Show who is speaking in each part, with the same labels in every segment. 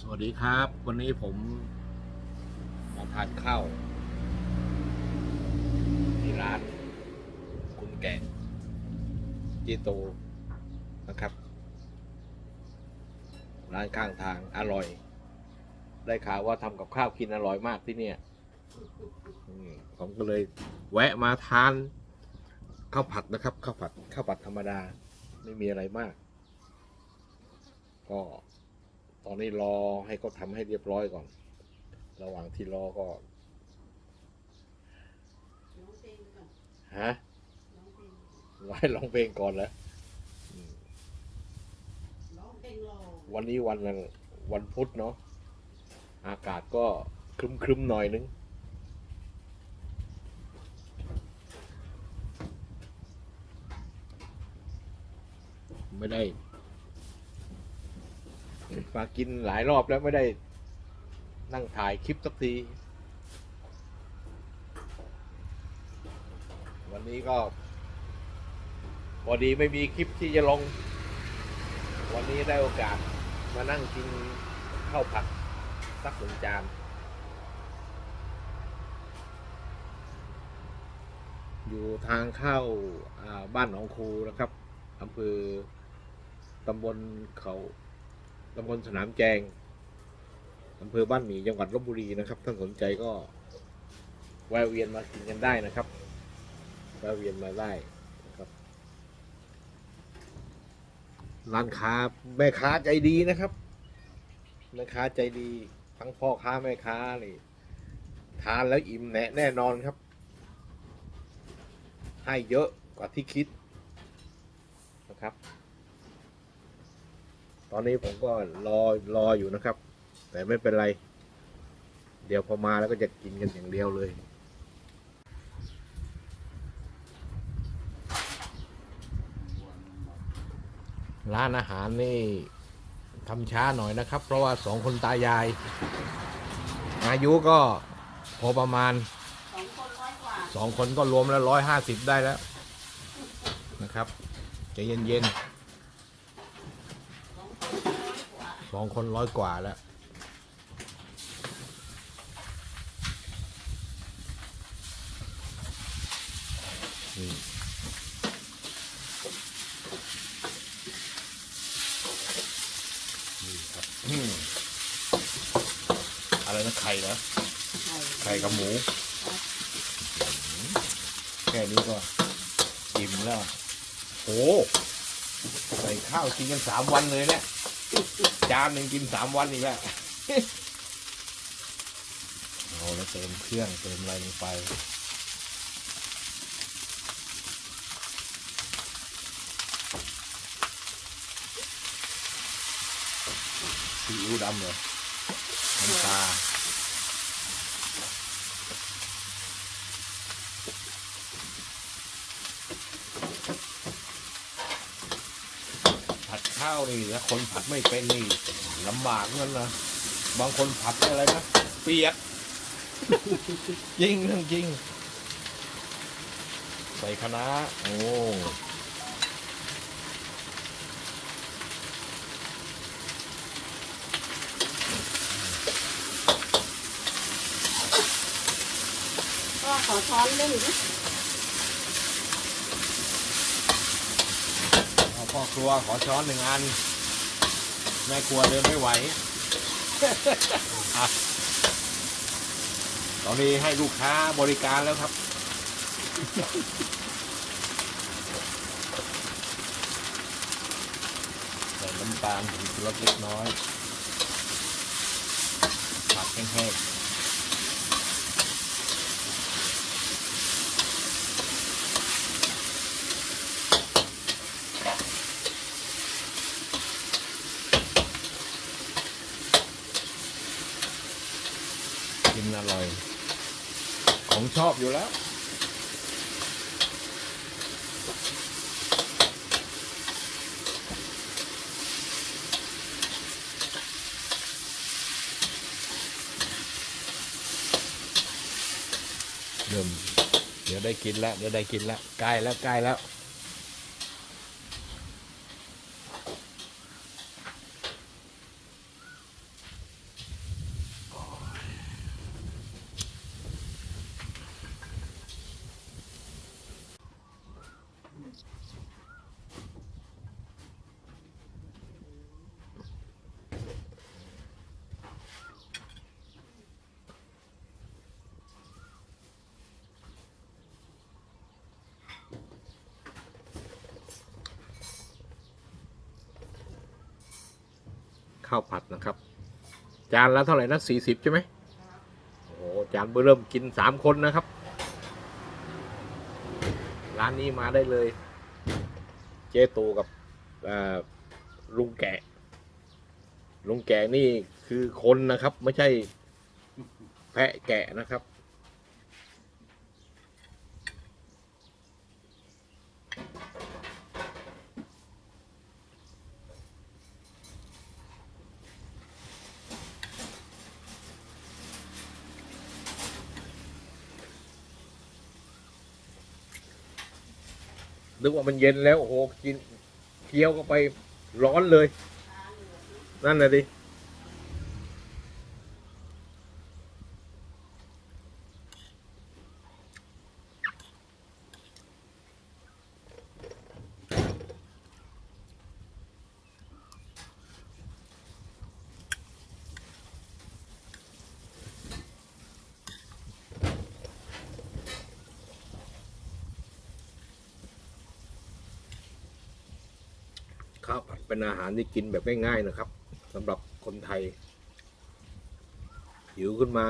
Speaker 1: สวัสดีครับ วันนี้ผมมาทานข้าวที่ร้าน คุณแกงจีโตนะครับ ร้านข้างทางอร่อย ได้ข่าวว่าทำกับข้าวกินอร่อยมากที่เนี่ยผมก็เลยแวะมาทานข้าวผัดนะครับข้าวผัดข้าวผัดธรรมดา ไม่มีอะไรมาก ก็ ตอนนี้รอให้เขาทำให้เรียบร้อยก่อน ระหว่างที่รอก็ฮะ
Speaker 2: ร้องเพลง
Speaker 1: ไว้ร้องเพลงก่อนแล้ววันนี้วันวันพุธเนาะอากาศก็ครึมครึมๆหน่อยนึง ไม่ได้ มากินหลายรอบแล้วไม่ได้นั่งถ่ายคลิปสักที วันนี้ก็พอดีไม่มีคลิปที่จะลง วันนี้ได้โอกาสมานั่งกินข้าวผัดสักหนึ่งจาน อยู่ทางเข้าบ้านหนองคูนะครับอำเภอตำบลเขา ตำบลสนามแจงอำเภอบ้านหมี่จังหวัดลบบุรีนะครับ ท่านสนใจก็แวะเวียนมากินกันได้นะครับแวะเวียนมาได้นะครับ ร้านค้าแม่ค้าใจดีนะครับแม่ค้าใจดี ทั้งพ่อค้าแม่ค้านี่ทานแล้วอิ่มแน่แน่นอนครับ ให้เยอะกว่าที่คิดนะครับ อนนี้ผมก็รอรออยู่นะครับ แต่ไม่เป็นไร เดี๋ยวพอมาแล้วก็จะกินกันอย่างเดียวเลย ร้านอาหารนี่ทำช้าหน่อยนะครับ เพราะว่าสองคนตายาย อายุก็พอประมาณ
Speaker 2: สองคนก็
Speaker 1: รวมแล้วร้อยห้าสิบได้แล้วนะครับใจเย็นๆ สองคนร้อยกว่าแล้วนี่นี่ครับอืมอะไรนะไข่เหรอไข่กับหมูแค่นี้ก็อิ่มแล้วโอ้ใส่ข้าวกินกันสามวันเลยเนี่ย จานหนึ่งกินสามวันอีกแล้วเอาแล้วเติมเครื่องเติมอะไรลงไปซีอิ๊วดำเลยน้ำตา นี่ถ้าคนผัดไม่เป็นนี่ลำบากเหมือนกันนะบางคนผัดอะไรนะเปียกจริงเรื่องจริง ใส่คะน้าโอ้
Speaker 2: ก็ขอช้อนเล่นดิ
Speaker 1: อา พ่อครัวขอช้อนหนึ่งอัน แม่ครัวเดินไม่ไหวอะตอนนี้ให้ลูกค้าบริการแล้วครับ ใส่น้ำตาลถึงรสเล็กน้อยผัดแห้งๆ กินอร่อย ของชอบอยู่แล้วเริ่มเดี๋ยวได้กินแล้วเดี๋ยวได้กินแล้วใกล้แล้วใกล้แล้ว ข้าวผัดนะครับ จานละเท่าไหร่นะสี่สิบใช่ไหมโอ้โหจานเบอร์เริ่มกินสามคนนะครับ ร้านนี้มาได้เลย เจ๊ตูกับลุงแกะลุงแกะนี่คือคนนะครับ ไม่ใช่แพะแกะนะครับ นึกว่ามันเย็นแล้วโอ้โหกินเคี้ยวก็ไปร้อนเลย นั่นน่ะดิาวผัดเป็นอาหารที่กินแบบง่ายๆนะครับสำหรับคนไทยหิวขึ้นมา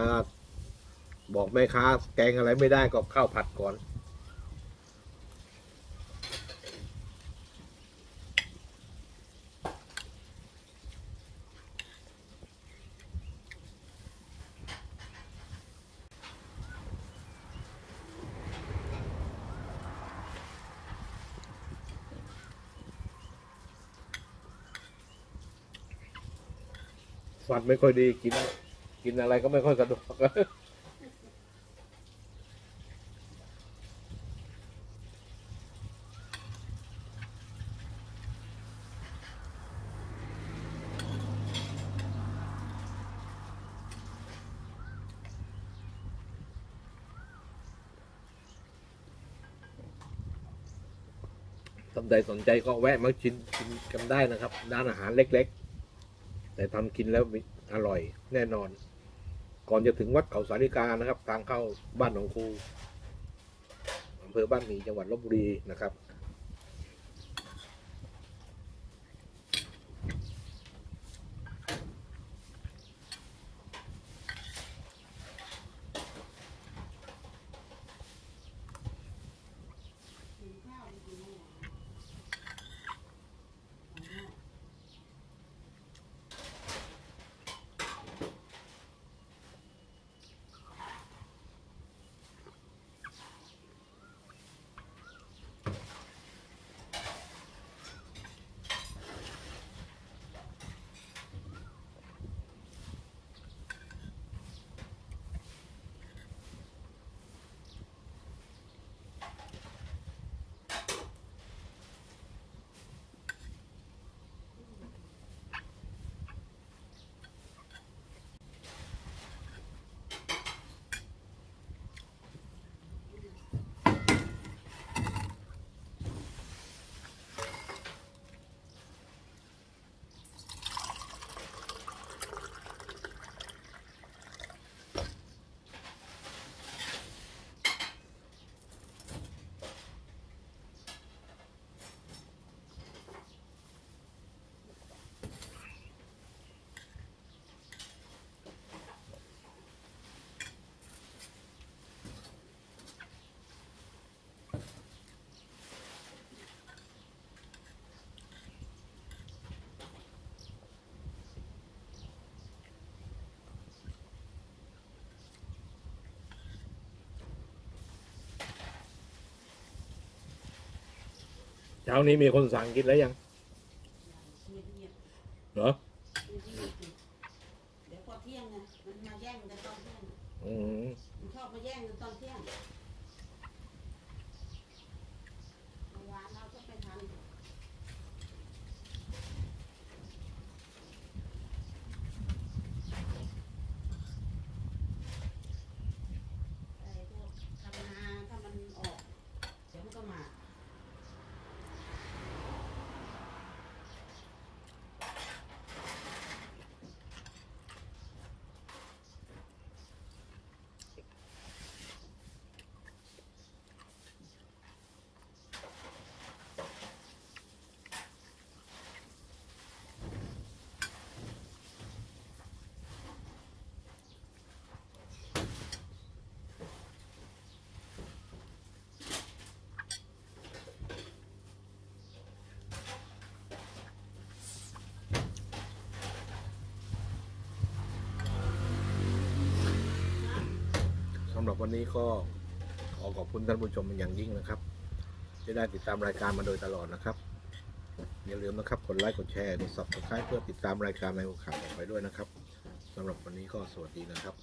Speaker 1: บอกแม่ค้าแกงอะไรไม่ได้ก็ข้าวผัดก่อน ฟันไม่ค่อยดีกิน กินอะไรก็ไม่ค่อยสะดวกท่านใดสนใจก็แวะมาชิมกินกันได้นะครับ ร้านอาหารเล็ก ๆ แต่ทำกินแล้วอร่อยแน่นอน ก่อนจะถึงวัดเขาสาริกานะครับ ทางเข้าบ้านหนองคูอำเภอบ้านหมีจังหวัดลบบุรีนะครับ เช้านี้มีคนสั่งกินแล้วยัง
Speaker 2: เงียบ
Speaker 1: เหรอ
Speaker 2: ๆเงียบๆเดี๋ยวพอเที่ยงไงมันมาแย่งกันตอนเที่ยง
Speaker 1: อืม
Speaker 2: มันชอบมาแย่งกันตอนเที่ยงเมื่อวานเราก็ไปทานไอ้พวกทำนาถ้ามันออก เดี๋ยวมันก็มา
Speaker 1: หรับวันนี้ก็ขอขอบคุณท่านผู้ชมเป็นอย่างยิ่งนะครับ ที่ได้ติดตามรายการมาโดยตลอดนะครับอย่าลืมนะครับกดไลค์กดแชร์กดซับสไครต์เพื่อติดตามรายการในโอกาสต่อไปด้วยนะครับสำหรับวันนี้ก็สวัสดีนะครับ